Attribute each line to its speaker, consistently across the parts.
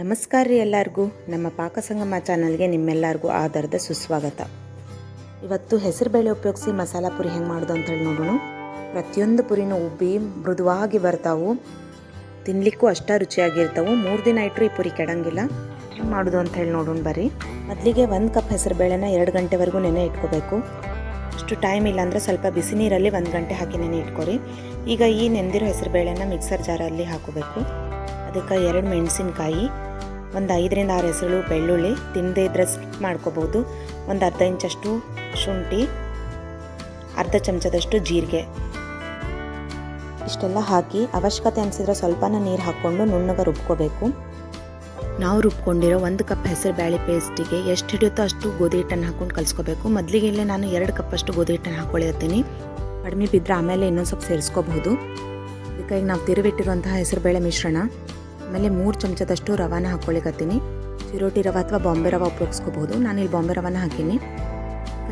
Speaker 1: ನಮಸ್ಕಾರ ರೀ ಎಲ್ಲರಿಗೂ. ನಮ್ಮ ಪಾಕಸಂಗಮ ಚಾನಲ್ಗೆ ನಿಮ್ಮೆಲ್ಲರಿಗೂ ಆಧಾರದ ಸುಸ್ವಾಗತ. ಇವತ್ತು ಹೆಸರುಬೇಳೆ ಉಪಯೋಗಿಸಿ ಮಸಾಲ ಪುರಿ ಹೆಂಗೆ ಮಾಡೋದು ಅಂತೇಳಿ ನೋಡೋಣ. ಪ್ರತಿಯೊಂದು ಪುರಿನೂ ಉಬ್ಬಿ ಮೃದುವಾಗಿ ಬರ್ತಾವು. ತಿನ್ನಲಿಕ್ಕೂ ಅಷ್ಟ ರುಚಿಯಾಗಿರ್ತಾವೆ. ಮೂರು ದಿನ ಇಟ್ಟರೂ ಈ ಪುರಿ ಕೆಡಂಗಿಲ್ಲ. ಹೆಂಗೆ ಮಾಡೋದು ಅಂತ ಹೇಳಿ ನೋಡೋಣ ಬರ್ರಿ. ಮೊದಲಿಗೆ ಒಂದು ಕಪ್ ಹೆಸರುಬೇಳೆನ ಎರಡು ಗಂಟೆವರೆಗೂ ನೆನೆ ಇಟ್ಕೋಬೇಕು. ಅಷ್ಟು ಟೈಮ್ ಇಲ್ಲ ಅಂದರೆ ಸ್ವಲ್ಪ ಬಿಸಿ ನೀರಲ್ಲಿ ಒಂದು ಗಂಟೆ ಹಾಕಿ ನೆನೆ ಇಟ್ಕೊರಿ. ಈಗ ಈ ನೆಂದಿರೋ ಹೆಸರುಬೇಳೆನ ಮಿಕ್ಸರ್ ಜಾರಲ್ಲಿ ಹಾಕೋಬೇಕು. ಅದಕ್ಕೆ ಎರಡು ಮೆಣಸಿನಕಾಯಿ, ಒಂದು ಐದರಿಂದ ಆರು ಹೆಸರು ಬೆಳ್ಳುಳ್ಳಿ ತಿನ್ನದೇ ಇದ್ರೆ ಸ್ಕಿಪ್ ಮಾಡ್ಕೋಬೋದು. ಒಂದು ಅರ್ಧ ಇಂಚಷ್ಟು ಶುಂಠಿ, ಅರ್ಧ ಚಮಚದಷ್ಟು ಜೀರಿಗೆ. ಇಷ್ಟೆಲ್ಲ ಹಾಕಿ ಅವಶ್ಯಕತೆ ಅನಿಸಿದ್ರೆ ಸ್ವಲ್ಪನ ನೀರು ಹಾಕ್ಕೊಂಡು ನುಣ್ಣಗೆ ರುಬ್ಕೋಬೇಕು. ನಾವು ರುಬ್ಕೊಂಡಿರೋ ಒಂದು ಕಪ್ ಹೆಸರು ಬೇಳೆ ಪೇಸ್ಟಿಗೆ ಎಷ್ಟು ಹಿಡಿಯುತ್ತೋ ಅಷ್ಟು ಗೋಧಿ ಹಿಟ್ಟನ್ನು ಹಾಕ್ಕೊಂಡು ಕಲಿಸ್ಕೋಬೇಕು. ಮೊದಲಿಗೆ ಇಲ್ಲೇ ನಾನು ಎರಡು ಕಪ್ಪಷ್ಟು ಗೋಧಿ ಹಿಟ್ಟನ್ನು ಹಾಕ್ಕೊಳ್ಳಿರ್ತೀನಿ ಕಡಿಮೆ ಬಿದ್ದರೆ ಆಮೇಲೆ ಇನ್ನೊಂದು ಸ್ವಲ್ಪ ಸೇರಿಸ್ಕೋಬಹುದು. ಈಗ ನಾವು ತಿರುವಿಟ್ಟಿರುವಂತಹ ಹೆಸರುಬೇಳೆ ಮಿಶ್ರಣ. ಆಮೇಲೆ ಮೂರು ಚಮಚದಷ್ಟು ರವಾನ ಹಾಕ್ಕೊಳಿಕತ್ತೀನಿ ಚಿರೋಟಿ ರವೆ ಅಥವಾ ಬಾಂಬೆ ರವೆ ಉಪಯೋಗಿಸ್ಕೋಬಹುದು. ನಾನಿಲ್ಲಿ ಬಾಂಬೆ ರವಾನ ಹಾಕೀನಿ.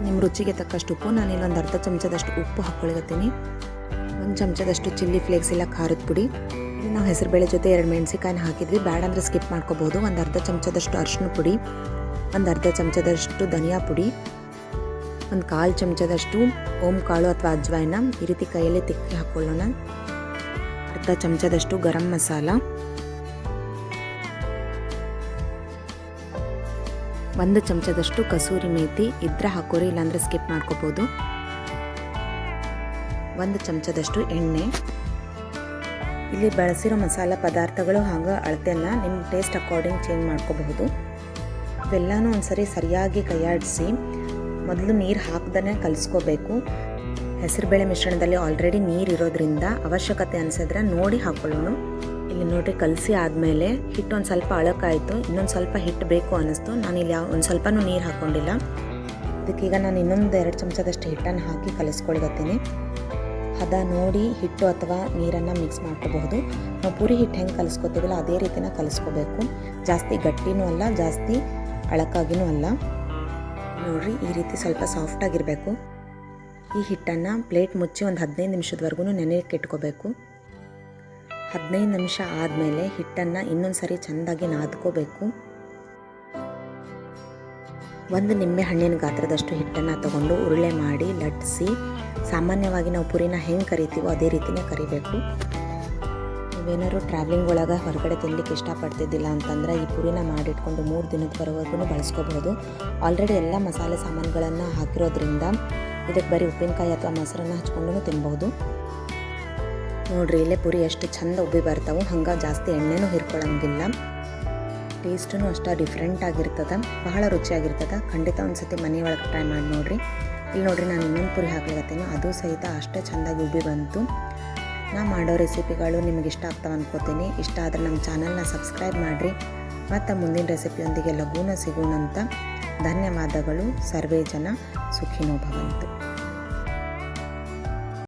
Speaker 1: ನಿಮ್ಮ ರುಚಿಗೆ ತಕ್ಕಷ್ಟು ಉಪ್ಪು, ನಾನಿಲ್ಲಿ ಒಂದು ಅರ್ಧ ಚಮಚದಷ್ಟು ಉಪ್ಪು ಹಾಕ್ಕೊಳಿಕತ್ತೀನಿ ಒಂದು ಚಮಚದಷ್ಟು ಚಿಲ್ಲಿ ಫ್ಲೇಕ್ಸ್ ಇಲ್ಲ ಖಾರದ ಪುಡಿ. ಇಲ್ಲಿ ನಾವು ಹೆಸರುಬೇಳೆ ಜೊತೆ ಎರಡು ಮೆಣಸಿಕಾಯಿನ ಹಾಕಿದ್ವಿ. ಬ್ಯಾಡ ಅಂದರೆ ಸ್ಕಿಪ್ ಮಾಡ್ಕೋಬೋದು ಒಂದು ಅರ್ಧ ಚಮಚದಷ್ಟು ಅರಿಶಿನ ಪುಡಿ, ಒಂದು ಅರ್ಧ ಚಮಚದಷ್ಟು ಧನಿಯಾ ಪುಡಿ, ಒಂದು ಕಾಲು ಚಮಚದಷ್ಟು ಓಂ ಕಾಳು ಅಥವಾ ಅಜ್ವಾಯಿನ ಈ ರೀತಿ ಕೈಯಲ್ಲಿ ತಿಕ್ಕಿ ಹಾಕ್ಕೊಳ್ಳೋಣ ಅರ್ಧ ಚಮಚದಷ್ಟು ಗರಂ ಮಸಾಲ. ಒಂದು ಚಮಚದಷ್ಟು ಕಸೂರಿ ಮೇಥಿ ಇದ್ರೆ ಹಾಕೋರಿ, ಇಲ್ಲಾಂದರೆ ಸ್ಕಿಪ್ ಮಾಡ್ಕೋಬೋದು. ಒಂದು ಚಮಚದಷ್ಟು ಎಣ್ಣೆ. ಇಲ್ಲಿ ಬಳಸಿರೋ ಮಸಾಲ ಪದಾರ್ಥಗಳು ಹಾಗೂ ಅಳತೆಯನ್ನು ನಿಮ್ಮ ಟೇಸ್ಟ್ ಅಕಾರ್ಡಿಂಗ್ ಚೇಂಜ್ ಮಾಡ್ಕೋಬಹುದು. ಇವೆಲ್ಲನೂ ಒಂದ್ಸರಿ ಸರಿಯಾಗಿ ಕೈಯಾಡಿಸಿ ಮೊದಲು ನೀರು ಹಾಕ್ದೇ ಕಲಿಸ್ಕೋಬೇಕು. ಹೆಸರುಬೇಳೆ ಮಿಶ್ರಣದಲ್ಲಿ ಆಲ್ರೆಡಿ ನೀರು ಇರೋದ್ರಿಂದ ಅವಶ್ಯಕತೆ ಅನಿಸಿದ್ರೆ ನೋಡಿ ಹಾಕ್ಕೊಳ್ಳೋಣ ಇಲ್ಲಿ ನೋಡ್ರಿ ಕಲಸಿ ಆದಮೇಲೆ ಹಿಟ್ಟು ಒಂದು ಸ್ವಲ್ಪ ಅಳಕಾಯಿತು, ಇನ್ನೊಂದು ಸ್ವಲ್ಪ ಹಿಟ್ಟು ಬೇಕು ಅನ್ನಿಸ್ತು ನಾನು ಇಲ್ಲಿ ಯಾವ ಒಂದು ಸ್ವಲ್ಪನೂ ನೀರು ಹಾಕ್ಕೊಂಡಿಲ್ಲ ಈಗ ನಾನು ಇನ್ನೊಂದು ಎರಡು ಚಮಚದಷ್ಟು ಹಿಟ್ಟನ್ನು ಹಾಕಿ ಕಲಿಸ್ಕೊಳ್ಗತ್ತೀನಿ ಹದ ನೋಡಿ ಹಿಟ್ಟು ಅಥವಾ ನೀರನ್ನು ಮಿಕ್ಸ್ ಮಾಡ್ಕೋಬಹುದು. ನಾವು ಪೂರಿ ಹಿಟ್ಟು ಹೆಂಗೆ ಕಲಿಸ್ಕೊತೀವಲ್ಲ ಅದೇ ರೀತಿನ ಕಲಿಸ್ಕೋಬೇಕು. ಜಾಸ್ತಿ ಗಟ್ಟಿನೂ ಅಲ್ಲ, ಜಾಸ್ತಿ ಅಳಕಾಗಿನೂ ಅಲ್ಲ. ನೋಡ್ರಿ ಈ ರೀತಿ ಸ್ವಲ್ಪ ಸಾಫ್ಟಾಗಿರಬೇಕು ಈ ಹಿಟ್ಟನ್ನು ಪ್ಲೇಟ್ ಮುಚ್ಚಿ ಒಂದು ಹದಿನೈದು ನಿಮಿಷದವರೆಗೂ ನೆನೆಯಕ್ಕೆ ಇಟ್ಕೋಬೇಕು. ಹದಿನೈದು ನಿಮಿಷ ಆದಮೇಲೆ ಹಿಟ್ಟನ್ನು ಇನ್ನೊಂದು ಸರಿ ಚೆಂದಾಗಿ ನಾದ್ಕೋಬೇಕು. ಒಂದು ನಿಂಬೆ ಹಣ್ಣಿನ ಗಾತ್ರದಷ್ಟು ಹಿಟ್ಟನ್ನು ತಗೊಂಡು ಉರುಳೆ ಮಾಡಿ ಲಟ್ಟಿಸಿ, ಸಾಮಾನ್ಯವಾಗಿ ನಾವು ಪುರಿನ ಹೆಂಗೆ ಕರಿತೀವೋ ಅದೇ ರೀತಿನೇ ಕರಿಬೇಕು. ನೀವೇನಾದ್ರು ಟ್ರಾವೆಲಿಂಗ್ ಒಳಗೆ ಹೊರಗಡೆ ತಿನ್ನಲಿಕ್ಕೆ ಇಷ್ಟಪಡ್ತಿದ್ದಿಲ್ಲ ಅಂತಂದ್ರೆ ಈ ಪುರಿನ ಮಾಡಿಟ್ಕೊಂಡು ಮೂರು ದಿನದವರೆಗೂ ಬಳಸ್ಕೋಬಹುದು. ಆಲ್ರೆಡಿ ಎಲ್ಲ ಮಸಾಲೆ ಸಾಮಾನುಗಳನ್ನು ಹಾಕಿರೋದ್ರಿಂದ ಇದಕ್ಕೆ ಬರೀ ಉಪ್ಪಿನಕಾಯಿ ಅಥವಾ ಮೊಸರನ್ನು ಹಚ್ಕೊಂಡು ತಿನ್ಬೋದು ನೋಡ್ರಿ, ಇಲ್ಲೇ ಪುರಿ ಎಷ್ಟು ಚಂದ ಉಬ್ಬಿ ಬರ್ತಾವೆ. ಹಂಗೆ ಜಾಸ್ತಿ ಎಣ್ಣೆನೂ ಹಿರ್ಕೊಳ್ಳಂಗಿಲ್ಲ ಟೇಸ್ಟೂ ಅಷ್ಟು ಡಿಫ್ರೆಂಟ್ ಆಗಿರ್ತದೆ. ಬಹಳ ರುಚಿಯಾಗಿರ್ತದೆ. ಖಂಡಿತ ಒಂದು ಸತಿ ಮನೆಯೊಳಗೆ ಟ್ರೈ ಮಾಡಿ ನೋಡಿರಿ. ಇಲ್ಲಿ ನೋಡಿರಿ ನಾನು ಇನ್ನೊಂದು ಪುರಿ ಹಾಕ್ಲಿಕತ್ತೀನಿ. ಅದು ಸಹಿತ ಅಷ್ಟೇ ಚೆಂದಾಗಿ ಉಬ್ಬಿ ಬಂತು. ನಾ ಮಾಡೋ ರೆಸಿಪಿಗಳು ನಿಮಗೆ ಇಷ್ಟ ಆಗ್ತಾವೆ ಅನ್ಕೋತೀನಿ. ಇಷ್ಟ ಆದರೆ ನಮ್ಮ ಚಾನಲ್ನ ಸಬ್ಸ್ಕ್ರೈಬ್ ಮಾಡಿರಿ. ಮತ್ತು ಮುಂದಿನ ರೆಸಿಪಿಯೊಂದಿಗೆ ಲಘೂನ ಸಿಗೋಣಂತ ಧನ್ಯವಾದಗಳು. ಸರ್ವೇ ಜನ ಸುಖಿನೋ ಭವಂತು.